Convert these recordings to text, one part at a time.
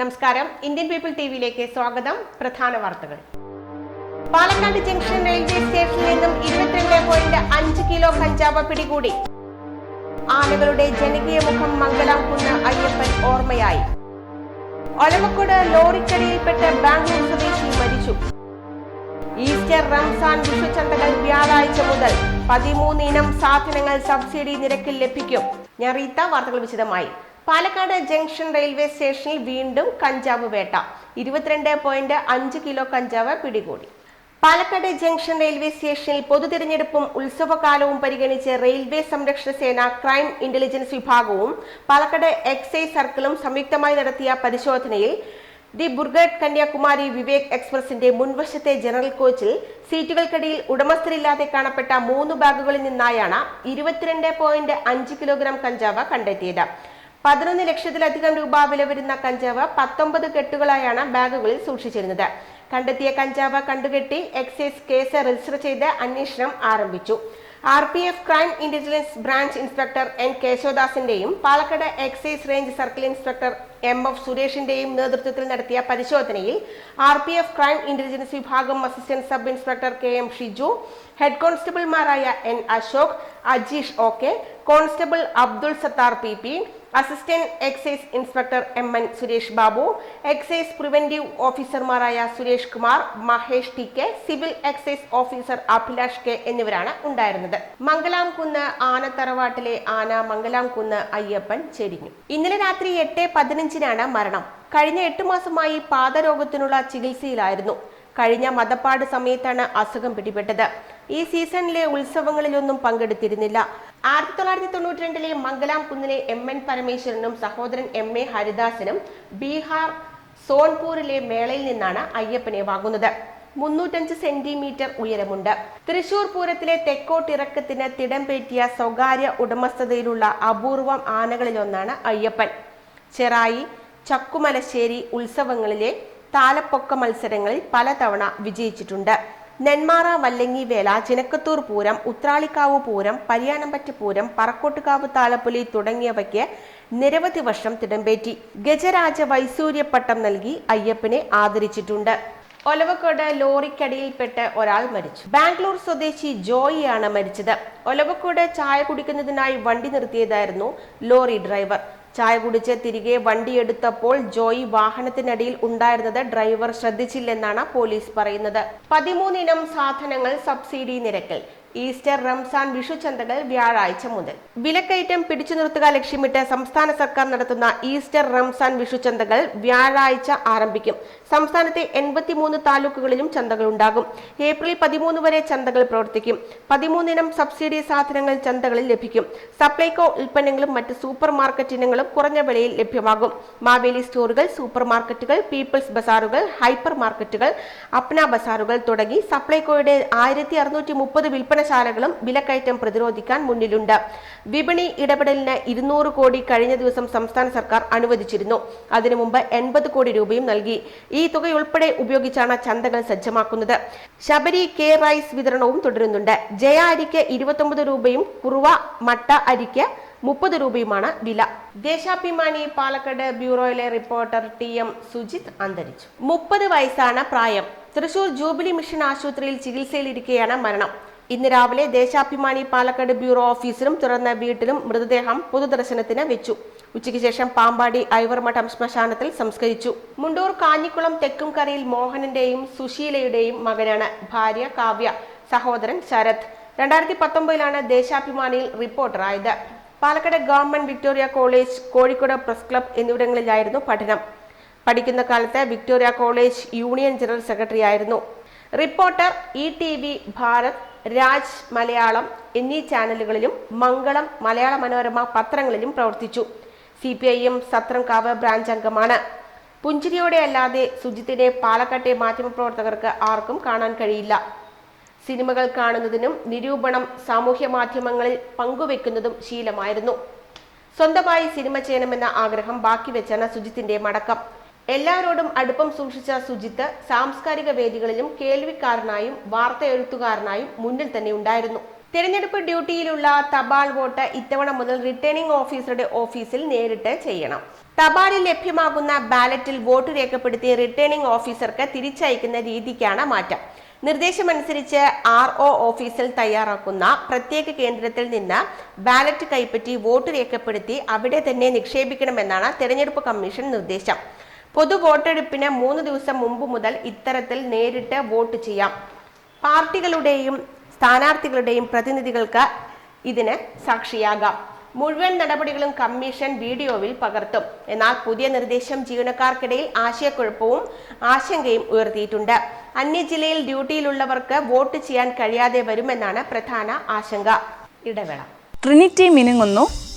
നമസ്കാരം. Indian people T വിയിലേക്ക് സ്വാഗതം. പ്രധാന വാർത്തകൾ. പാലക്കാട് ജംഗ്ഷൻ റെയിൽവേ സ്റ്റേഷനിൽ നിന്നും ഇരുപത്തിരണ്ട് പോയിന്റ് അഞ്ച് കിലോ കഞ്ചാവ് പിടികൂടി. ആനകളുടെ ജനകീയ മുഖം മംഗലാംകുന്ന് അയ്യപ്പൻ ഓർമ്മയായി. ഒലവക്കോട് ലോറിക്കടിയിൽപ്പെട്ട് ബാംഗ്ലൂർ സ്വദേശി മരിച്ചു. ഈസ്റ്റർ റംസാൻ വിഷുചന്തകൾ വ്യാഴാഴ്ച മുതൽ പതിമൂന്ന് ഇനം സാധനങ്ങൾ സബ്സിഡി നിരക്കിൽ ലഭിക്കും. ഞാൻ റീത്ത വാർത്തകൾ വിശദമായി. പാലക്കാട് ജംഗ്ഷൻ റെയിൽവേ സ്റ്റേഷനിൽ വീണ്ടും കഞ്ചാവ് വേട്ട. ഇരുപത്തിരണ്ട് പോയിന്റ് അഞ്ച് കിലോ കഞ്ചാവ് പിടികൂടി. പാലക്കാട് ജംഗ്ഷൻ റെയിൽവേ സ്റ്റേഷനിൽ പൊതുതിരഞ്ഞെടുപ്പും ഉത്സവകാലവും പരിഗണിച്ച് റെയിൽവേ സംരക്ഷണ സേന ക്രൈം ഇന്റലിജൻസ് വിഭാഗവും പാലക്കാട് എക്സൈസ് സർക്കിളും സംയുക്തമായി നടത്തിയ പരിശോധനയിൽ ദി ബുർഗഡ് കന്യാകുമാരി വിവേക് എക്സ്പ്രസിന്റെ മുൻവശത്തെ ജനറൽ കോച്ചിൽ സീറ്റുകൾക്കിടയിൽ ഉടമസ്ഥരില്ലാതെ കാണപ്പെട്ട മൂന്ന് ബാഗുകളിൽ നിന്നായാണ് ഇരുപത്തിരണ്ട് പോയിന്റ് അഞ്ച് കിലോഗ്രാം കഞ്ചാവ് കണ്ടെത്തിയത്. പതിനൊന്ന് ലക്ഷത്തിലധികം രൂപ വില വരുന്ന കഞ്ചാവ് പത്തൊമ്പത് കെട്ടുകളായാണ് ബാഗുകളിൽ സൂക്ഷിച്ചിരുന്നത്. കണ്ടെത്തിയ കഞ്ചാവ് കണ്ടുകെട്ടി എക്സൈസ് കേസ് രജിസ്റ്റർ ചെയ്ത് അന്വേഷണം ആരംഭിച്ചു. R P F crime intelligence branch inspector N കേശവദാസിന്റെയും Palakkad excise range circle inspector M F സുരേഷിന്റെയും നേതൃത്വത്തിൽ നടത്തിയ പരിശോധനയിൽ R P F crime intelligence വിഭാഗം assistant sub inspector K M Shiju head കോൺസ്റ്റബിൾമാരായ N Ashok Ajeesh O K constable Abdul Sathar P P assistant excise inspector M N Suresh Babu excise preventive ഓഫീസർമാരായ Suresh Kumar Mahesh T K civil excise officer Abhilash K എന്നിവരാണ് ഉണ്ടായിരുന്നത്. മംഗലാം കുന്ന് ആനത്തറവാട്ടിലെ ആന മംഗലാം കുന്ന് അയ്യപ്പൻ ചെരിഞ്ഞു. ഇന്നലെ രാത്രി എട്ട് പതിനഞ്ചിനാണ് മരണം. കഴിഞ്ഞ എട്ട് മാസമായി പാദരോഗത്തിനുള്ള ചികിത്സയിലായിരുന്നു. കഴിഞ്ഞ മതപ്പാട് സമയത്താണ് അസുഖം പിടിപെട്ടത്. ഈ സീസണിലെ ഉത്സവങ്ങളിലൊന്നും പങ്കെടുത്തിരുന്നില്ല. ആയിരത്തി തൊള്ളായിരത്തി തൊണ്ണൂറ്റി രണ്ടിലെ മംഗലാം കുന്നിലെ എം എൻ പരമേശ്വരനും സഹോദരൻ എം എ ഹരിദാസനും ബീഹാർ സോൺപൂരിലെ മേളയിൽ നിന്നാണ് അയ്യപ്പനെ വാങ്ങുന്നത്. മുന്നൂറ്റഞ്ച് സെന്റിമീറ്റർ ഉയരമുണ്ട്. തൃശൂർ പൂരത്തിലെ തെക്കോട്ടിറക്കത്തിന് തിടം പേറ്റിയ സ്വകാര്യ ഉടമസ്ഥതയിലുള്ള അപൂർവം ആനകളിലൊന്നാണ് അയ്യപ്പൻ. ചെറായി ചക്കുമലശ്ശേരി ഉത്സവങ്ങളിലെ താലപ്പൊക്ക മത്സരങ്ങളിൽ പലതവണ വിജയിച്ചിട്ടുണ്ട്. നെന്മാറ വല്ലങ്ങി വേല ചിനക്കത്തൂർ പൂരം ഉത്രാളിക്കാവ് പൂരം പരിയാനമ്പറ്റ് പൂരം പറക്കോട്ടുകാവ് താലപ്പൊലി തുടങ്ങിയവയ്ക്ക് നിരവധി വർഷം തിടമ്പേറ്റി. ഗജരാജ വൈസൂര്യപ്പട്ടം നൽകി അയ്യപ്പനെ ആദരിച്ചിട്ടുണ്ട്. ഒലവക്കോട് ലോറിക്കടിയിൽപ്പെട്ട് ഒരാൾ മരിച്ചു. ബാംഗ്ലൂർ സ്വദേശി ജോയിയാണ് മരിച്ചത്. ഒലവക്കോട് ചായ കുടിക്കുന്നതിനായി വണ്ടി നിർത്തിയതായിരുന്നു ലോറി ഡ്രൈവർ. ചായ കുടിച്ച് തിരികെ വണ്ടിയെടുത്തപ്പോൾ ജോയി വാഹനത്തിനടിയിൽ ഉണ്ടായിരുന്നത് ഡ്രൈവർ ശ്രദ്ധിച്ചില്ലെന്നാണ് പോലീസ് പറയുന്നത്. പതിമൂന്നിനം സാധനങ്ങൾ സബ്സിഡി നിരക്കിൽ. ഈസ്റ്റർ റംസാൻ വിഷുചന്തകൾ വ്യാഴാഴ്ച മുതൽ. വിലക്കയറ്റം പിടിച്ചു നിർത്തുക ലക്ഷ്യമിട്ട് സംസ്ഥാന സർക്കാർ നടത്തുന്ന ഈസ്റ്റർ റംസാൻ വിഷുചന്തകൾ വ്യാഴാഴ്ച ആരംഭിക്കും. സംസ്ഥാനത്തെ എൺപത്തിമൂന്ന് താലൂക്കുകളിലും ചന്തകൾ ഉണ്ടാകും. ഏപ്രിൽ പതിമൂന്ന് വരെ ചന്തകൾ പ്രവർത്തിക്കും. പതിമൂന്നിനം സബ്സിഡി സാധനങ്ങൾ ചന്തകളിൽ ലഭിക്കും. സപ്ലൈകോ ഉൽപ്പന്നങ്ങളും മറ്റ് സൂപ്പർ മാർക്കറ്റ് ഇനങ്ങളും കുറഞ്ഞ വിലയിൽ ലഭ്യമാകും. മാവേലി സ്റ്റോറുകൾ സൂപ്പർ മാർക്കറ്റുകൾ പീപ്പിൾസ് ബസാറുകൾ ഹൈപ്പർ മാർക്കറ്റുകൾ അപ്ന ബസാറുകൾ തുടങ്ങി സപ്ലൈകോയുടെ ആയിരത്തി അറുന്നൂറ്റി വിൽപ്പനശാലകളും വിലക്കയറ്റം പ്രതിരോധിക്കാൻ മുന്നിലുണ്ട്. വിപണി ഇടപെടലിന് ഇരുന്നൂറ് കോടി കഴിഞ്ഞ ദിവസം സംസ്ഥാന സർക്കാർ അനുവദിച്ചിരുന്നു. അതിനു മുമ്പ് എൺപത് കോടി രൂപയും നൽകി. ഈ തുകയുൾപ്പെടെ ഉപയോഗിച്ചാണ് ചന്തകൾ സജ്ജമാക്കുന്നത്. ശബരി കെ റൈസ് വിതരണവും തുടരുന്നുണ്ട്. ജയ അരിക്ക് ഇരുപത്തൊമ്പത് രൂപയും കുറുവ മട്ട അരിക്ക് മുപ്പത് രൂപയുമാണ് വില. ദേശാഭിമാനി പാലക്കാട് ബ്യൂറോയിലെ റിപ്പോർട്ടർ ടി എം സുജിത് അന്തരിച്ചു. മുപ്പത് വയസ്സാണ് പ്രായം. തൃശൂർ ജൂബിലി മിഷൻ ആശുപത്രിയിൽ ചികിത്സയിലിരിക്കെയാണ് മരണം. ഇന്ന് രാവിലെ ദേശാഭിമാനി പാലക്കാട് ബ്യൂറോ ഓഫീസിലും തുറന്ന വീട്ടിലും മൃതദേഹം പൊതുദർശനത്തിന് വെച്ചു. ഉച്ചയ്ക്ക് ശേഷം പാമ്പാടി ഐവർമഠം ശ്മശാനത്തിൽ സംസ്കരിച്ചു. മുണ്ടൂർ കാഞ്ഞിക്കുളം തെക്കുംകരയിൽ മോഹനന്റെയും സുശീലയുടെയും മകനാണ് ഭാര്യ കാവ്യ. സഹോദരൻ ശരത്. രണ്ടായിരത്തി പത്തൊമ്പതിലാണ് ദേശാഭിമാനിയിൽ റിപ്പോർട്ടറായത്. Palakkad government Victoria college Kozhikode press club എന്നിവിടങ്ങളിലായിരുന്നു പഠനം. പഠിക്കുന്ന കാലത്ത് Victoria college union general secretary ആയിരുന്നു reporter E T V Bharat Raj Malayalam എന്നീ ചാനലുകളിലും മംഗളം മലയാള മനോരമ പത്രങ്ങളിലും പ്രവർത്തിച്ചു. C P I M Sathramkavu branch അംഗമാണ്. പുഞ്ചിരിയോടെ അല്ലാതെ സുജിത്തിനെ പാലക്കാട്ടെ മാധ്യമപ്രവർത്തകർക്ക് ആർക്കും കാണാൻ കഴിയില്ല. സിനിമകൾ കാണുന്നതിനും നിരൂപണം സാമൂഹ്യ മാധ്യമങ്ങളിൽ പങ്കുവെക്കുന്നതും ശീലമായിരുന്നു. സ്വന്തമായി സിനിമ ചെയ്യണമെന്ന ആഗ്രഹം ബാക്കി വെച്ചാണ് സുജിത്തിന്റെ മടക്കം. എല്ലാവരോടും അടുപ്പം സൂക്ഷിച്ച സുജിത്ത് സാംസ്കാരിക വേദികളിലും കേൾവിക്കാരനായും വാർത്ത എഴുത്തുകാരനായും മുന്നിൽ തന്നെ ഉണ്ടായിരുന്നു. തിരഞ്ഞെടുപ്പ് ഡ്യൂട്ടിയിലുള്ള തപാൽ വോട്ട് ഇത്തവണ മുതൽ റിട്ടേണിംഗ് ഓഫീസറുടെ ഓഫീസിൽ നേരിട്ട് ചെയ്യണം. തപാലിൽ ലഭ്യമാകുന്ന ബാലറ്റിൽ വോട്ട് രേഖപ്പെടുത്തി റിട്ടേണിംഗ് ഓഫീസർക്ക് തിരിച്ചയക്കുന്ന രീതിക്കാണ് മാറ്റം. നിർദ്ദേശമനുസരിച്ച് ആർ ഒ ഓഫീസിൽ തയ്യാറാക്കുന്ന പ്രത്യേക കേന്ദ്രത്തിൽ നിന്ന് ബാലറ്റ് കൈപ്പറ്റി വോട്ട് രേഖപ്പെടുത്തി അവിടെ തന്നെ നിക്ഷേപിക്കണമെന്നാണ് തെരഞ്ഞെടുപ്പ് കമ്മീഷൻ നിർദ്ദേശം. പൊതു വോട്ടെടുപ്പിന് മൂന്ന് ദിവസം മുമ്പ് മുതൽ ഇത്തരത്തിൽ നേരിട്ട് വോട്ട് ചെയ്യാം. പാർട്ടികളുടെയും സ്ഥാനാർത്ഥികളുടെയും പ്രതിനിധികൾക്ക് ഇതിന് സാക്ഷിയാകാം. മുഴുവൻ നടപടികളും കമ്മീഷൻ വീഡിയോവിൽ പകർത്തും. എന്നാൽ പുതിയ നിർദ്ദേശം ജീവനക്കാർക്കിടയിൽ ആശയക്കുഴപ്പവും ആശങ്കയും ഉയർത്തിയിട്ടുണ്ട്. അന്യജില്ലയിൽ ഡ്യൂട്ടിയിലുള്ളവർക്ക് വോട്ട് ചെയ്യാൻ കഴിയാതെ വരുമെന്നാണ് പ്രധാന ആശങ്ക. ഇടവേള. ട്രിനിറ്റി മിനുങ്ങുന്നു.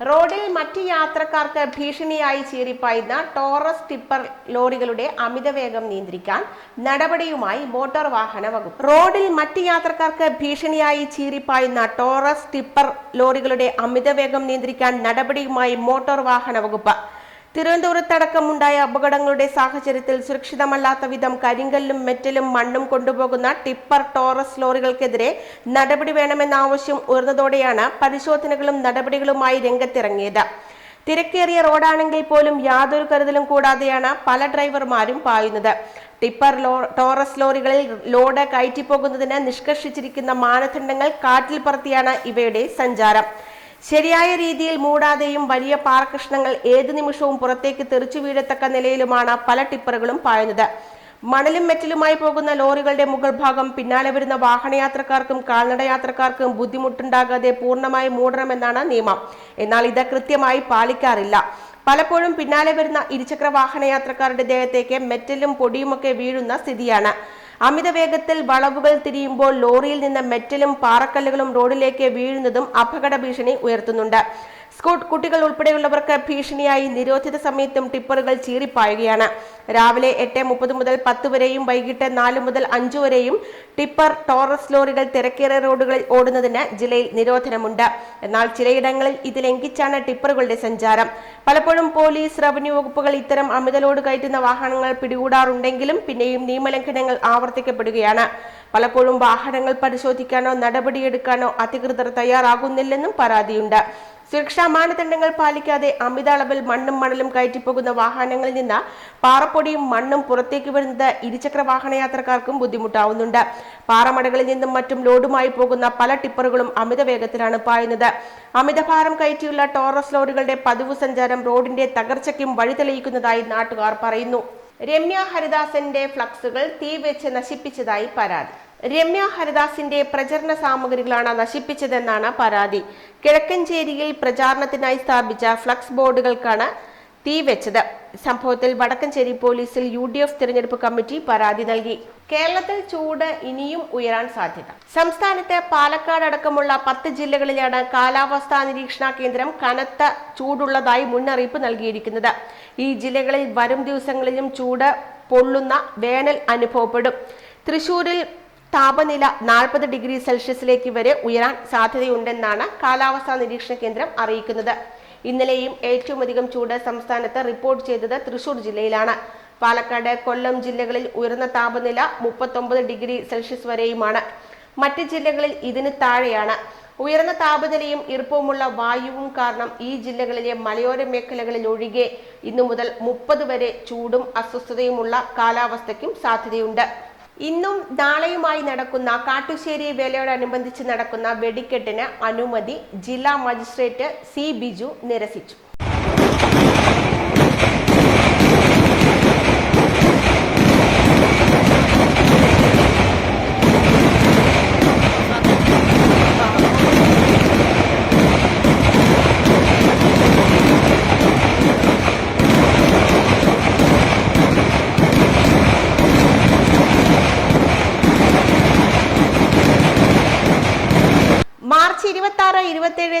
റോഡിൽ മറ്റ് യാത്രക്കാർക്ക് ഭീഷണിയായി ചീറിപ്പായുന്ന ടോറസ് ടിപ്പർ ലോറികളുടെ അമിതവേഗം നിയന്ത്രിക്കാൻ നടപടിയുമായി മോട്ടോർ വാഹന വകുപ്പ്. റോഡിൽ മറ്റ് യാത്രക്കാർക്ക് ഭീഷണിയായി ചീറിപ്പായുന്ന ടോറസ് ടിപ്പർ ലോറികളുടെ അമിതവേഗം നിയന്ത്രിക്കാൻ നടപടിയുമായി മോട്ടോർ വാഹന വകുപ്പ്. തിരുവനന്തപുരത്തടക്കമുണ്ടായ അപകടങ്ങളുടെ സാഹചര്യത്തിൽ സുരക്ഷിതമല്ലാത്ത വിധം കരിങ്കല്ലും മെറ്റലും മണ്ണും കൊണ്ടുപോകുന്ന ടിപ്പർ ടോറസ് ലോറികൾക്കെതിരെ നടപടി വേണമെന്ന ആവശ്യം ഉയർന്നതോടെയാണ് പരിശോധനകളും നടപടികളുമായി രംഗത്തിറങ്ങിയത്. തിരക്കേറിയ റോഡാണെങ്കിൽ പോലും യാതൊരു കരുതലും കൂടാതെയാണ് പല ഡ്രൈവർമാരും പായുന്നത്. ടിപ്പർ ലോ ടോറസ് ലോറികളിൽ ലോഡ് കയറ്റിപ്പോകുന്നതിന് നിഷ്കർഷിച്ചിരിക്കുന്ന മാനദണ്ഡങ്ങൾ കാറ്റിൽ പറത്തിയാണ് ഇവയുടെ സഞ്ചാരം. ശരിയായ രീതിയിൽ മൂടാതെയും വലിയ പാറകഷ്ണങ്ങൾ ഏതു നിമിഷവും പുറത്തേക്ക് തെറിച്ചു വീഴത്തക്ക നിലയിലുമാണ് പല ടിപ്പറുകളും പായുന്നത്. മണലും മെറ്റലുമായി പോകുന്ന ലോറികളുടെ മുകൾ ഭാഗം പിന്നാലെ വരുന്ന വാഹനയാത്രക്കാർക്കും കാൽനടയാത്രക്കാർക്കും ബുദ്ധിമുട്ടുണ്ടാകാതെ പൂർണമായി മൂടണമെന്നാണ് നിയമം. എന്നാൽ ഇത് കൃത്യമായി പാലിക്കാറില്ല. പലപ്പോഴും പിന്നാലെ വരുന്ന ഇരുചക്ര വാഹനയാത്രക്കാരുടെ ദേഹത്തേക്ക് മെറ്റലും പൊടിയുമൊക്കെ വീഴുന്ന സ്ഥിതിയാണ്. അമിത വേഗത്തിൽ വളവുകൾ തിരിയുമ്പോൾ ലോറിയിൽ നിന്ന് മെറ്റലും പാറക്കല്ലുകളും റോഡിലേക്ക് വീഴുന്നതും അപകട ഭീഷണി ഉയർത്തുന്നുണ്ട്. സ്കൂട്ട് കുട്ടികൾ ഉൾപ്പെടെയുള്ളവർക്ക് ഭീഷണിയായി നിരോധിത സമയത്തും ടിപ്പറുകൾ ചീറിപ്പായുകയാണ്. രാവിലെ എട്ട് മുപ്പത് മുതൽ പത്ത് വരെയും വൈകിട്ട് നാല് മുതൽ അഞ്ചു വരെയും ടിപ്പർ ടോറസ് ലോറികൾ തിരക്കേറിയ റോഡുകളിൽ ഓടുന്നതിന് ജില്ലയിൽ നിരോധനമുണ്ട്. എന്നാൽ ചിലയിടങ്ങളിൽ ഇത് ലംഘിച്ചാണ് ടിപ്പറുകളുടെ സഞ്ചാരം. പലപ്പോഴും പോലീസ് റവന്യൂ വകുപ്പുകൾ ഇത്തരം അമിത ലോഡ് കയറ്റുന്ന വാഹനങ്ങൾ പിടികൂടാറുണ്ടെങ്കിലും പിന്നെയും നിയമലംഘനങ്ങൾ ആവർത്തിക്കപ്പെടുകയാണ്. പലപ്പോഴും വാഹനങ്ങൾ പരിശോധിക്കാനോ നടപടിയെടുക്കാനോ അധികൃതർ തയ്യാറാകുന്നില്ലെന്നും പരാതിയുണ്ട്. സുരക്ഷാ മാനദണ്ഡങ്ങൾ പാലിക്കാതെ അമിത അളവിൽ മണ്ണും മണലും കയറ്റിപ്പോകുന്ന വാഹനങ്ങളിൽ നിന്ന് പാറപ്പൊടിയും മണ്ണും പുറത്തേക്ക് വരുന്നത് ഇരുചക്ര വാഹന യാത്രക്കാർക്കും ബുദ്ധിമുട്ടാവുന്നുണ്ട്. പാറമടകളിൽ നിന്നും മറ്റും ലോഡുമായി പോകുന്ന പല ടിപ്പറുകളും അമിത വേഗത്തിലാണ് പായുന്നത്. അമിതഭാരം കയറ്റിയുള്ള ടോറസ് ലോറികളുടെ പതിവ് സഞ്ചാരം റോഡിന്റെ തകർച്ചയ്ക്കും വഴിതെളിയിക്കുന്നതായി നാട്ടുകാർ പറയുന്നു. രമ്യ ഹരിദാസന്റെ ഫ്ലക്സുകൾ തീ വെച്ച് നശിപ്പിച്ചതായി പരാതി. രമ്യ ഹരിദാസിന്റെ പ്രചരണ സാമഗ്രികളാണ് നശിപ്പിച്ചതെന്നാണ് പരാതി. കിഴക്കഞ്ചേരിയിൽ പ്രചാരണത്തിനായി സ്ഥാപിച്ച ഫ്ലക്സ് ബോർഡുകൾക്കാണ് തീ വെച്ചത്. സംഭവത്തിൽ വടക്കഞ്ചേരി പോലീസിൽ യു ഡി എഫ് തിരഞ്ഞെടുപ്പ് കമ്മിറ്റി പരാതി നൽകി. കേരളത്തിൽ ചൂട് ഇനിയും ഉയരാൻ സാധ്യത. സംസ്ഥാനത്ത് പാലക്കാട് അടക്കമുള്ള പത്ത് ജില്ലകളിലാണ് കാലാവസ്ഥാ നിരീക്ഷണ കേന്ദ്രം കനത്ത ചൂടുള്ളതായി മുന്നറിയിപ്പ് നൽകിയിരിക്കുന്നത്. ഈ ജില്ലകളിൽ വരും ദിവസങ്ങളിലും ചൂട് പൊള്ളുന്ന വേനൽ അനുഭവപ്പെടും. തൃശൂരിൽ താപനില നാൽപ്പത് ഡിഗ്രി സെൽഷ്യസിലേക്ക് വരെ ഉയരാൻ സാധ്യതയുണ്ടെന്നാണ് കാലാവസ്ഥാ നിരീക്ഷണ കേന്ദ്രം അറിയിക്കുന്നത്. ഇന്നലെയും ഏറ്റവും അധികം ചൂട് സംസ്ഥാനത്ത് റിപ്പോർട്ട് ചെയ്തത് തൃശൂർ ജില്ലയിലാണ്. പാലക്കാട് കൊല്ലം ജില്ലകളിൽ ഉയർന്ന താപനില മുപ്പത്തൊമ്പത് ഡിഗ്രി സെൽഷ്യസ് വരെയുമാണ്. മറ്റ് ജില്ലകളിൽ ഇതിന് താഴെയാണ്. ഉയർന്ന താപനിലയും ഈർപ്പവുമുള്ള വായുവും കാരണം ഈ ജില്ലകളിലെ മലയോര മേഖലകളിൽ ഒഴികെ ഇന്നു മുതൽ മുപ്പത് വരെ ചൂടും അസ്വസ്ഥതയുമുള്ള കാലാവസ്ഥയ്ക്കും സാധ്യതയുണ്ട്. ഇന്നും നാളെയുമായി നടക്കുന്ന കാട്ടുശ്ശേരി വേലയോടനുബന്ധിച്ച് നടക്കുന്ന വെടിക്കെട്ടിന് അനുമതി ജില്ലാ മജിസ്ട്രേറ്റ് സി ബിജു നിരസിച്ചു.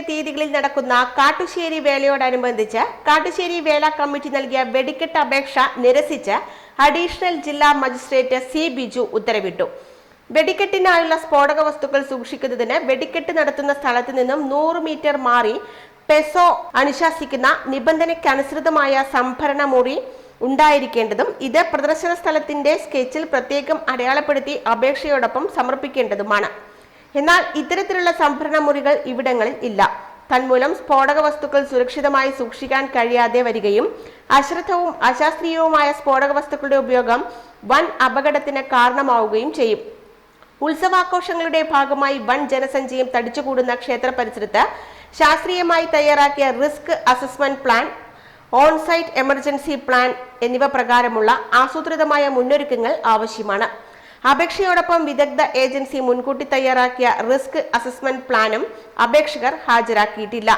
തീയതികളിൽ നടക്കുന്ന കാട്ടുശ്ശേരി വേലയോടനുബന്ധിച്ച് കാട്ടുശ്ശേരി വേല കമ്മിറ്റി നൽകിയ വെടിക്കെട്ട് അപേക്ഷ നിരസിച്ച് അഡീഷണൽ ജില്ലാ മജിസ്ട്രേറ്റ് സി ബിജു ഉത്തരവിട്ടു. വെടിക്കെട്ടിനായുള്ള സ്ഫോടക വസ്തുക്കൾ സൂക്ഷിക്കുന്നതിന് വെടിക്കെട്ട് നടത്തുന്ന സ്ഥലത്ത് നിന്നും നൂറ് മീറ്റർ മാറി പെസോ അനുശാസിക്കുന്ന നിബന്ധനയ്ക്കനുസൃതമായ സംഭരണ മുറി ഉണ്ടായിരിക്കേണ്ടതും ഇത് പ്രദർശന സ്ഥലത്തിന്റെ സ്കെച്ചിൽ പ്രത്യേകം അടയാളപ്പെടുത്തി അപേക്ഷയോടൊപ്പം സമർപ്പിക്കേണ്ടതുമാണ്. എന്നാൽ ഇത്തരത്തിലുള്ള സംഭരണ മുറികൾ ഇവിടങ്ങളിൽ ഇല്ല. തന്മൂലം സ്ഫോടക വസ്തുക്കൾ സുരക്ഷിതമായി സൂക്ഷിക്കാൻ കഴിയാതെ വരികയും അശ്രദ്ധവും അശാസ്ത്രീയവുമായ സ്ഫോടക വസ്തുക്കളുടെ ഉപയോഗം വൻ അപകടത്തിന് കാരണമാവുകയും ചെയ്യും. ഉത്സവാഘോഷങ്ങളുടെ ഭാഗമായി വൻ ജനസഞ്ചയം തടിച്ചുകൂടുന്ന ക്ഷേത്ര പരിസരത്ത് ശാസ്ത്രീയമായി തയ്യാറാക്കിയ risk assessment plan onsite emergency plan എന്നിവ പ്രകാരമുള്ള ആസൂത്രിതമായ മുന്നൊരുക്കങ്ങൾ ആവശ്യമാണ്. അപേക്ഷയോടൊപ്പം വിദഗ്ധ ഏജൻസി മുൻകൂട്ടി തയ്യാറാക്കിയ റിസ്ക് അസസ്മെന്റ് പ്ലാനും അപേക്ഷകർ ഹാജരാക്കിയിട്ടില്ല.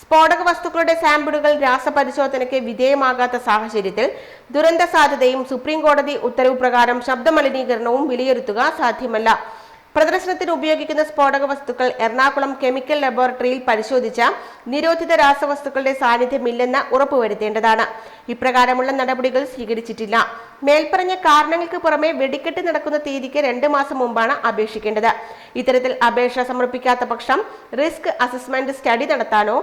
സ്ഫോടക വസ്തുക്കളുടെ സാമ്പിളുകൾ രാസപരിശോധനയ്ക്ക് വിധേയമാകാത്ത സാഹചര്യത്തിൽ ദുരന്ത സാധ്യതയും സുപ്രീംകോടതി ഉത്തരവ് പ്രകാരം ശബ്ദമലിനീകരണവും വിലയിരുത്തുക സാധ്യമല്ല. പ്രദർശനത്തിന് ഉപയോഗിക്കുന്ന സ്ഫോടക വസ്തുക്കൾ എറണാകുളം കെമിക്കൽ ലബോറട്ടറിയിൽ പരിശോധിച്ച നിരോധിത രാസവസ്തുക്കളുടെ സാന്നിധ്യമില്ലെന്ന് ഉറപ്പുവരുത്തേണ്ടതാണ്. ഇപ്രകാരമുള്ള നടപടികൾ സ്വീകരിച്ചിട്ടില്ല. മേൽപ്പറഞ്ഞ കാരണങ്ങൾക്ക് പുറമെ വെടിക്കെട്ട് നടക്കുന്ന തീയതിക്ക് രണ്ട് മാസം മുമ്പാണ് അപേക്ഷിക്കേണ്ടത്. ഇത്തരത്തിൽ അപേക്ഷ സമർപ്പിക്കാത്ത പക്ഷം റിസ്ക് അസസ്മെന്റ് സ്റ്റഡി നടത്താനോ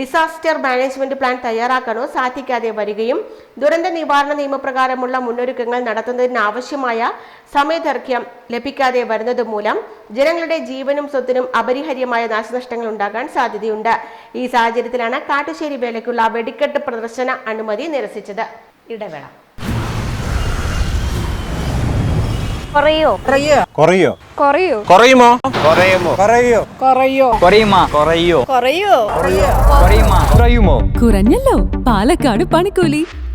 ഡിസാസ്റ്റർ മാനേജ്മെന്റ് പ്ലാൻ തയ്യാറാക്കാനോ സാധിക്കാതെ വരികയും ദുരന്ത നിവാരണ നിയമപ്രകാരമുള്ള മുന്നൊരുക്കങ്ങൾ നടത്തുന്നതിനാവശ്യമായ സമയദൈർഘ്യം ലഭിക്കാതെ വരുന്നത് മൂലം ജനങ്ങളുടെ ജീവനും സ്വത്തിനും അപരിഹാര്യമായ നാശനഷ്ടങ്ങൾ ഉണ്ടാകാൻ സാധ്യതയുണ്ട്. ഈ സാഹചര്യത്തിലാണ് കാട്ടുശ്ശേരി വേലയ്ക്കുള്ള വെടിക്കെട്ട് പ്രദർശന അനുമതി നിരസിച്ചത്. ഇടവേള. കുറയോ? കുറയോ? കുറയോ? കുറയുമോ? കുറയുമോ? കുറയോ? കുറയുമോ കുറയുമോ? കുറയോ? കുറയുമോ കുറയുമോ? കുറഞ്ഞല്ലോ. പാലക്കാട് പണിക്കൂലി.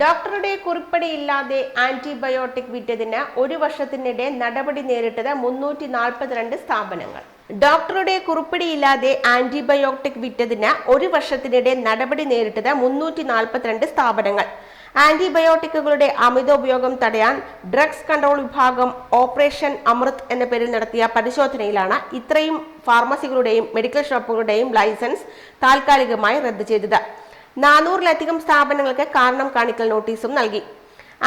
ഡോക്ടറുടെ കുറിപ്പടിയില്ലാതെ ആന്റിബയോട്ടിക് വിറ്റതിന് ഒരു വർഷത്തിനിടെ നടപടി നേരിട്ടത് മുന്നൂറ്റി നാൽപ്പത്തിരണ്ട് സ്ഥാപനങ്ങൾ. ഡോക്ടറുടെ കുറിപ്പടിയില്ലാതെ ആന്റിബയോട്ടിക് വിറ്റതിന് ഒരു വർഷത്തിനിടെ നടപടി നേരിട്ടത് മുന്നൂറ്റി നാൽപ്പത്തിരണ്ട് സ്ഥാപനങ്ങൾ. ആന്റിബയോട്ടിക്കുകളുടെ അമിതോപയോഗം തടയാൻ ഡ്രഗ്സ് കൺട്രോൾ വിഭാഗം ഓപ്പറേഷൻ അമൃത് എന്ന പേരിൽ നടത്തിയ പരിശോധനയിലാണ് ഇത്രയും ഫാർമസികളുടെയും മെഡിക്കൽ ഷോപ്പുകളുടെയും ലൈസൻസ് താൽക്കാലികമായി റദ്ദു ചെയ്തത്. നാനൂറിലധികം സ്ഥാപനങ്ങൾക്ക് കാരണം കാണിക്കൽ നോട്ടീസും നൽകി.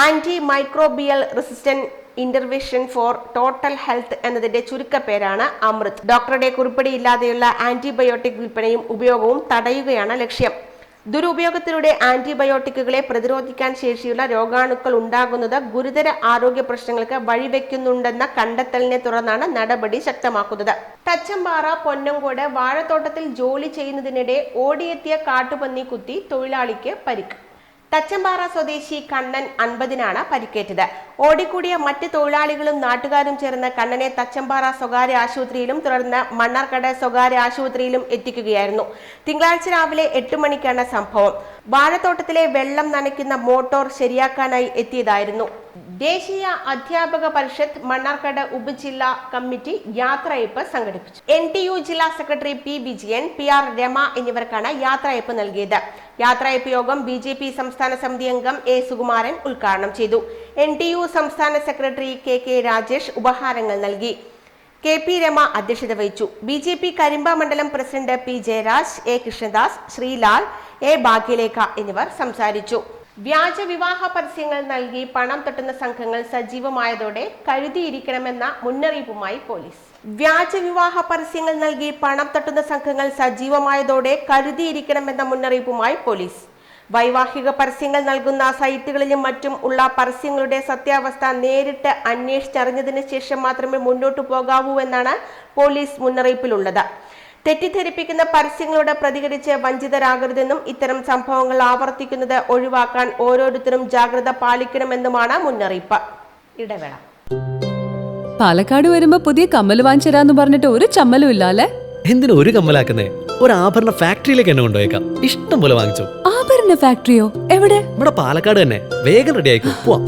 Anti microbial resistant intervention for total health എന്നതിന്റെ ചുരുക്കപ്പേരാണ് അമൃത്. ഡോക്ടറുടെ കുറിപ്പടിയില്ലാതെയുള്ള ആന്റിബയോട്ടിക് വിൽപ്പനയും ഉപയോഗവും തടയുകയാണ് ലക്ഷ്യം. ദുരുപയോഗത്തിലൂടെ ആന്റിബയോട്ടിക്കുകളെ പ്രതിരോധിക്കാൻ ശേഷിയുള്ള രോഗാണുക്കൾ ഉണ്ടാകുന്നത് ഗുരുതര ആരോഗ്യ പ്രശ്നങ്ങൾക്ക് വഴിവെക്കുന്നുണ്ടെന്ന കണ്ടെത്തലിനെ തുടർന്നാണ് നടപടി ശക്തമാക്കുന്നത്. തച്ചമ്പാറ പൊന്നങ്കോട് വാഴത്തോട്ടത്തിൽ ജോലി ചെയ്യുന്നതിനിടെ ഓടിയെത്തിയ കാട്ടുപന്നി കുത്തി തൊഴിലാളിക്ക് പരിക്ക്. തച്ചമ്പാറ സ്വദേശി കണ്ണൻ അൻപതിനാണ് പരിക്കേറ്റത്. ഓടിക്കൂടിയ മറ്റ് തൊഴിലാളികളും നാട്ടുകാരും ചേർന്ന് കണ്ണനെ തച്ചമ്പാറ സ്വകാര്യ ആശുപത്രിയിലും തുടർന്ന് മണ്ണാർക്കട സ്വകാര്യ ആശുപത്രിയിലും എത്തിക്കുകയായിരുന്നു. തിങ്കളാഴ്ച രാവിലെ എട്ട് മണിക്കാണ് സംഭവം. വാഴത്തോട്ടത്തിലെ വെള്ളം നനയ്ക്കുന്ന മോട്ടോർ ശരിയാക്കാനായി എത്തിയതായിരുന്നു. ദേശീയ അധ്യാപക പരിഷത്ത് മണ്ണാർക്കാട് ഉപജില്ലാ കമ്മിറ്റി യാത്രയപ്പ് സംഘടിപ്പിച്ചു. എൻ ടി യു ജില്ലാ secretary P Vijayan P R Rama എന്നിവർക്കാണ് യാത്രയപ്പ് നൽകിയത്. യാത്രയപ്പ് യോഗം ബി ജെ പി സംസ്ഥാന സമിതി അംഗം എ സുകുമാരൻ ഉദ്ഘാടനം ചെയ്തു. എൻ ടി യു സംസ്ഥാന സെക്രട്ടറി കെ കെ രാജേഷ് ഉപഹാരങ്ങൾ നൽകി. കെ പി രമ അധ്യക്ഷത വഹിച്ചു. ബി ജെ പി കരിമ്പ മണ്ഡലം president P Jayaraj A Krishnadas Sreelal A Bhagyalekha എന്നിവർ സംസാരിച്ചു. വ്യാജ വിവാഹ പരസ്യങ്ങൾ നൽകി പണം തട്ടുന്ന സംഘങ്ങൾ സജീവമായതോടെ കരുതിയിരിക്കണമെന്ന മുന്നറിയിപ്പുമായി പോലീസ്. വ്യാജ വിവാഹ പരസ്യങ്ങൾ നൽകി പണം തട്ടുന്ന സംഘങ്ങൾ സജീവമായതോടെ കരുതിയിരിക്കണമെന്ന മുന്നറിയിപ്പുമായി പോലീസ്. വൈവാഹിക പരസ്യങ്ങൾ നൽകുന്ന സൈറ്റുകളിലും മറ്റും ഉള്ള പരസ്യങ്ങളുടെ സത്യാവസ്ഥ നേരിട്ട് അന്വേഷിച്ചറിഞ്ഞതിന് ശേഷം മാത്രമേ മുന്നോട്ടു പോകാവൂ എന്നാണ് പോലീസ് മുന്നറിയിപ്പിലുള്ളത്. തെറ്റിദ്ധരിപ്പിക്കുന്ന പരസ്യങ്ങളോട് പ്രതികരിച്ച് വഞ്ചിതരാകരുതെന്നും ഇത്തരം സംഭവങ്ങൾ ആവർത്തിക്കുന്നത് ഒഴിവാക്കാൻ ഓരോരുത്തരും ജാഗ്രത പാലിക്കണമെന്നുമാണ് മുന്നറിയിപ്പ്. ഇടവേള. പാലക്കാട് വരുമ്പോ പുതിയ കമ്മൽ വാങ്ങിച്ചു പറഞ്ഞിട്ട് ഒരു ചമ്മലും ഇല്ല അല്ലേ എന്തിനു ഒരു കമ്മലാക്കുന്നേ? ഒരു ആഭരണ ഫാക്ടറിയിലേക്ക് എന്നെ കൊണ്ടുപോയേക്കാം. ഇഷ്ടം പോലെ വാങ്ങിച്ചു. ആഭരണ ഫാക്ടറിയോ? എവിടെ? ഇവിടെ പാലക്കാട് തന്നെ. വേഗം റെഡി ആയിക്കോ. പോവാം.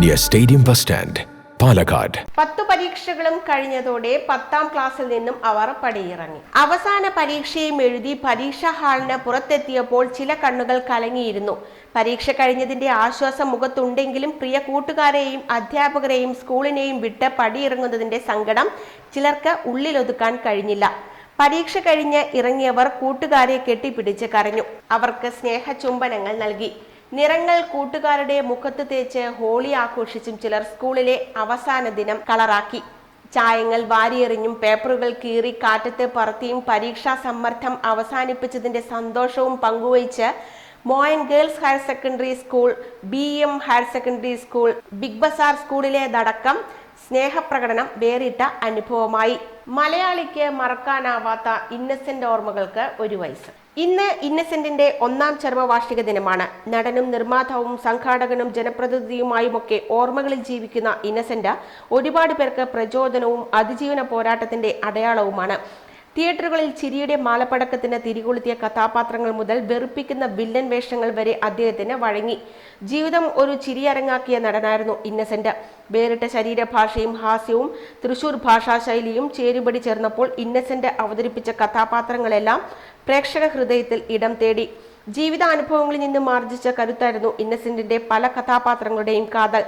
near stadium bus stand Palakkad പത്തു പരീക്ഷകളും കഴിഞ്ഞതോടെ പത്താം ക്ലാസ്സിൽ നിന്നും അവർ പടിയിറങ്ങി. അവസാന പരീക്ഷയും എഴുതി പരീക്ഷാ ഹാളിന് പുറത്തെത്തിയപ്പോൾ ചില കണ്ണുകൾ കലങ്ങിയിരുന്നു. പരീക്ഷ കഴിഞ്ഞതിന്റെ ആശ്വാസം മുഖത്തുണ്ടെങ്കിലും പ്രിയ കൂട്ടുകാരെയും അധ്യാപകരെയും സ്കൂളിനെയും വിട്ട് പടിയിറങ്ങുന്നതിന്റെ സങ്കടം ചിലർക്ക് ഉള്ളിലൊതുക്കാൻ കഴിഞ്ഞില്ല. പരീക്ഷ കഴിഞ്ഞ് ഇറങ്ങിയവർ കൂട്ടുകാരെ കെട്ടിപ്പിടിച്ച് കരഞ്ഞു. അവർക്ക് സ്നേഹചുംബനങ്ങൾ നൽകി. നിറങ്ങൾ കൂട്ടുകാരുടെ മുഖത്ത് തേച്ച് ഹോളി ആഘോഷിച്ചും ചിലർ സ്കൂളിലെ അവസാന ദിനം കളറാക്കി. ചായങ്ങൾ വാരിയെറിഞ്ഞും പേപ്പറുകൾ കീറി കാറ്റത്ത് പറത്തിയും പരീക്ഷാ സമ്മർദ്ദം അവസാനിപ്പിച്ചതിന്റെ സന്തോഷവും പങ്കുവച്ച് Moyan girls higher secondary school B M higher secondary school big bazaar സ്കൂളിലേതടക്കം സ്നേഹപ്രകടനം വേറിട്ട അനുഭവമായി. മലയാളിക്ക് മറക്കാനാവാത്ത ഇന്നസെന്റ് ഓർമ്മകൾക്ക് ഒരു വയസ്സ്. ഇന്ന് ഇന്നസെന്റിന്റെ ഒന്നാം ചരമവാർഷിക ദിനമാണ്. നടനും നിർമ്മാതാവും സംഘാടകനും ജനപ്രതിനിധിയുമായുമൊക്കെ ഓർമ്മകളിൽ ജീവിക്കുന്ന ഇന്നസെന്റ് ഒരുപാട് പേർക്ക് പ്രചോദനവും അതിജീവന പോരാട്ടത്തിന്റെ അടയാളവുമാണ്. തിയേറ്ററുകളിൽ ചിരിയുടെ മാലപ്പടക്കത്തിന് തിരികൊളുത്തിയ കഥാപാത്രങ്ങൾ മുതൽ വെറുപ്പിക്കുന്ന വില്ലൻ വേഷങ്ങൾ വരെ അദ്ദേഹത്തിന് വഴങ്ങി. ജീവിതം ഒരു ചിരിയരങ്ങാക്കിയ നടനായിരുന്നു ഇന്നസെന്റ്. വേറിട്ട ശരീരഭാഷയും ഹാസ്യവും തൃശൂർ ഭാഷാശൈലിയും ചേരുപടി ചേർന്നപ്പോൾ ഇന്നസെന്റ് അവതരിപ്പിച്ച കഥാപാത്രങ്ങളെല്ലാം പ്രേക്ഷക ഹൃദയത്തിൽ ഇടം തേടി. ജീവിതാനുഭവങ്ങളിൽ നിന്ന് ആർജിച്ച കരുത്തായിരുന്നു ഇന്നസെന്റിന്റെ പല കഥാപാത്രങ്ങളുടെയും കാതൽ.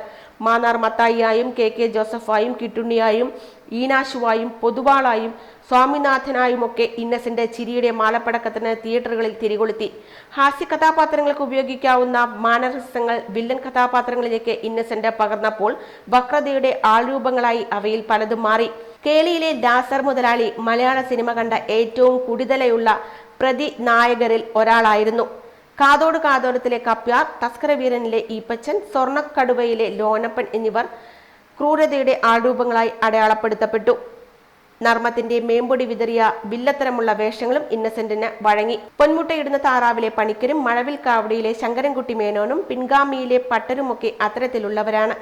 മാന്നാർ മത്തായിയായും കെ കെ ജോസഫായും കിട്ടുണ്ണിയായും ഈനാശുവായും പൊതുവാളായും സ്വാമിനാഥനായുമൊക്കെ ഇന്നസെന്റ് ചിരിയുടെ മാലപ്പടക്കത്തിന് തിയേറ്ററുകളിൽ തിരികൊളുത്തി. ഹാസ്യ കഥാപാത്രങ്ങൾക്ക് ഉപയോഗിക്കാവുന്ന മാനരസങ്ങൾ വില്ലൻ കഥാപാത്രങ്ങളിലേക്ക് ഇന്നസെന്റ് പകർന്നപ്പോൾ വക്രതയുടെ ആൾരൂപങ്ങളായി അവയിൽ പലതും മാറി. കേളിയിലെ ദാസർ മുതലാളി മലയാള സിനിമ കണ്ട ഏറ്റവും കുടിതലയുള്ള പ്രതി നായകരിൽ ഒരാളായിരുന്നു. കാതോട് കാതോരത്തിലെ കപ്യാർ തസ്കരവീരനിലെ ഈപ്പച്ചൻ സ്വർണക്കടുവയിലെ ലോനപ്പൻ എന്നിവർ ക്രൂരതയുടെ ആൾരൂപങ്ങളായി അടയാളപ്പെടുത്തപ്പെട്ടു. നർമ്മത്തിന്റെ മേമ്പൊടി വിതറിയ വില്ലത്തരമുള്ള വേഷങ്ങളും ഇന്നസെന്റിന് വഴങ്ങി. പൊന്മുട്ടയിടുന്ന താറാവിലെ പണിക്കരും മഴവിൽ കാവടിയിലെ ശങ്കരൻകുട്ടി മേനോനും പിൻഗാമിയിലെ പട്ടരുമൊക്കെ അത്തരത്തിലുള്ളവരാണ്.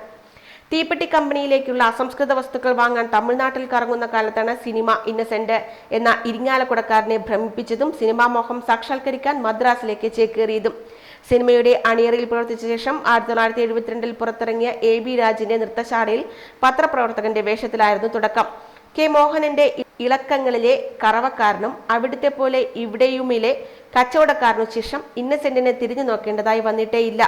തീപ്പെട്ടി കമ്പനിയിലേക്കുള്ള അസംസ്കൃത വസ്തുക്കൾ വാങ്ങാൻ തമിഴ്നാട്ടിൽ കറങ്ങുന്ന കാലത്താണ് സിനിമ ഇന്നസെന്റ് എന്ന ഇരിങ്ങാലക്കുടക്കാരനെ ഭ്രമിപ്പിച്ചതും സിനിമാ മോഹം സാക്ഷാത്കരിക്കാൻ മദ്രാസിലേക്ക് ചേക്കേറിയതും. സിനിമയുടെ അണിയറയിൽ പ്രവർത്തിച്ച ശേഷം ആയിരത്തി തൊള്ളായിരത്തി എഴുപത്തിരണ്ടിൽ പുറത്തിറങ്ങിയ എ ബി രാജിന്റെ നൃത്തശാലയിൽ പത്രപ്രവർത്തകന്റെ വേഷത്തിലായിരുന്നു തുടക്കം. കെ മോഹനന്റെ ഇളക്കങ്ങളിലെ കറവക്കാരനും അവിടുത്തെ പോലെ ഇവിടെയുമിലെ കച്ചവടക്കാരനു ശേഷം ഇന്നസെന്റിനെ തിരിഞ്ഞു നോക്കേണ്ടതായി വന്നിട്ടേയില്ല.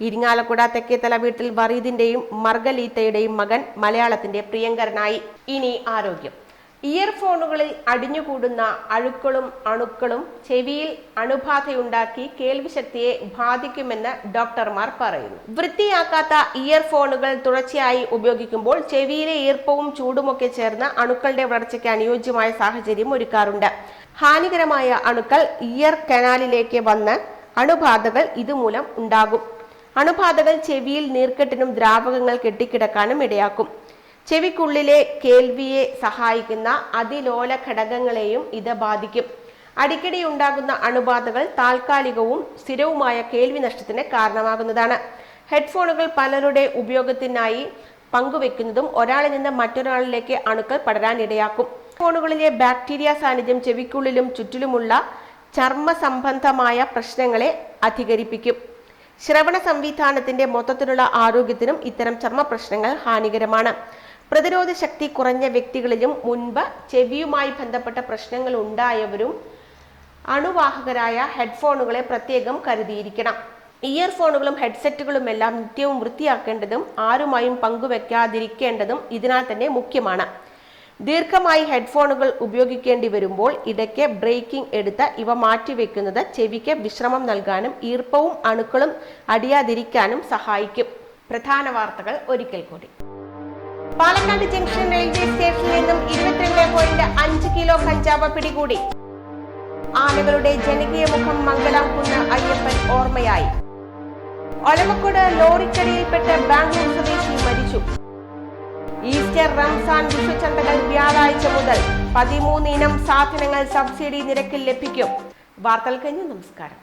ഇരിങ്ങാലക്കുട തെക്കേത്തല വീട്ടിൽ വറീദിന്റെയും മർഗലീത്തയുടെയും മകൻ മലയാളത്തിന്റെ പ്രിയങ്കരനായി. ഇനി ആരോഗ്യം. ഇയർഫോണുകളിൽ അടിഞ്ഞുകൂടുന്ന അഴുക്കളും അണുക്കളും ചെവിയിൽ അണുബാധയുണ്ടാക്കി കേൾവിശക്തിയെ ബാധിക്കുമെന്ന് ഡോക്ടർമാർ പറയുന്നു. വൃത്തിയാക്കാത്ത ഇയർഫോണുകൾ തുടർച്ചയായി ഉപയോഗിക്കുമ്പോൾ ചെവിയിലെ ഈർപ്പവും ചൂടുമൊക്കെ ചേർന്ന് അണുക്കളുടെ വളർച്ചയ്ക്ക് അനുയോജ്യമായ സാഹചര്യം ഒരുക്കാറുണ്ട്. ഹാനികരമായ അണുക്കൾ ഇയർ കനാലിലേക്ക് വന്ന് അണുബാധകൾ ഇതുമൂലം ഉണ്ടാകും. അണുബാധകൾ ചെവിയിൽ നീർക്കെട്ടിനും ദ്രാവകങ്ങൾ കെട്ടിക്കിടക്കാനും ഇടയാക്കും. ചെവിക്കുള്ളിലെ കേൾവിയെ സഹായിക്കുന്ന അതിലോല ഘടകങ്ങളെയും ഇത് ബാധിക്കും. അടിക്കടി ഉണ്ടാകുന്ന അണുബാധകൾ താൽക്കാലികവും സ്ഥിരവുമായ കേൾവി നഷ്ടത്തിന് കാരണമാകുന്നതാണ്. ഹെഡ്ഫോണുകൾ പലരുടെ ഉപയോഗത്തിനായി പങ്കുവെക്കുന്നതും ഒരാളിൽ നിന്ന് മറ്റൊരാളിലേക്ക് അണുക്കൾ പടരാനിടയാക്കും. ഫോണുകളിലെ ബാക്ടീരിയ സാന്നിധ്യം ചെവിക്കുള്ളിലും ചുറ്റിലുമുള്ള ചർമ്മ സംബന്ധമായ പ്രശ്നങ്ങളെ അധികരിപ്പിക്കും. ശ്രവണ സംവിധാനത്തിന്റെ മൊത്തത്തിലുള്ള ആരോഗ്യത്തിനും ഇത്തരം ചർമ്മ പ്രശ്നങ്ങൾ ഹാനികരമാണ്. പ്രതിരോധ ശക്തി കുറഞ്ഞ വ്യക്തികളിലും മുൻപ് ചെവിയുമായി ബന്ധപ്പെട്ട പ്രശ്നങ്ങൾ ഉണ്ടായവരും അണുവാഹകരായ ഹെഡ്ഫോണുകളെ പ്രത്യേകം കരുതിയിരിക്കണം. ഇയർഫോണുകളും ഹെഡ്സെറ്റുകളും എല്ലാം നിത്യവും വൃത്തിയാക്കേണ്ടതും ആരുമായും പങ്കുവെക്കാതിരിക്കേണ്ടതും ഇതിനാൽ തന്നെ മുഖ്യമാണ്. ദീർഘമായി ഹെഡ്ഫോണുകൾ ഉപയോഗിക്കേണ്ടി വരുമ്പോൾ ഇടയ്ക്ക് ബ്രേക്കിംഗ് എടുത്ത് ഇവ മാറ്റിവെക്കുന്നത് ചെവിക്ക് വിശ്രമം നൽകാനും ഈർപ്പവും അണുക്കളും അടിയാതിരിക്കാനും സഹായിക്കും. പ്രധാന വാർത്തകൾ ഒരിക്കൽ കൂടി. പാലക്കാട് ജംഗ്ഷൻ റെയിൽവേ സ്റ്റേഷനിൽ നിന്നും ഇരുപത്തിരണ്ട് പോയിന്റ് അഞ്ച് കിലോ കഞ്ചാവ് പിടികൂടി. ആനകളുടെ ജനകീയ മുഖം മംഗലാംകുന്ന് അയ്യപ്പൻ ഓർമ്മയായി. ഒലമക്കോട് ലോറിക്കടിയിൽപ്പെട്ട് ബാംഗ്ലൂർ സ്വദേശി മരിച്ചു. ഈസ്റ്റർ റംസാൻ വിഷുചന്തകൾ വ്യാഴാഴ്ച മുതൽ പതിമൂന്ന് ഇനം സാധനങ്ങൾ സബ്സിഡി നിരക്കിൽ ലഭിക്കും. വാർത്തകൾ കഴിഞ്ഞു നമസ്കാരം.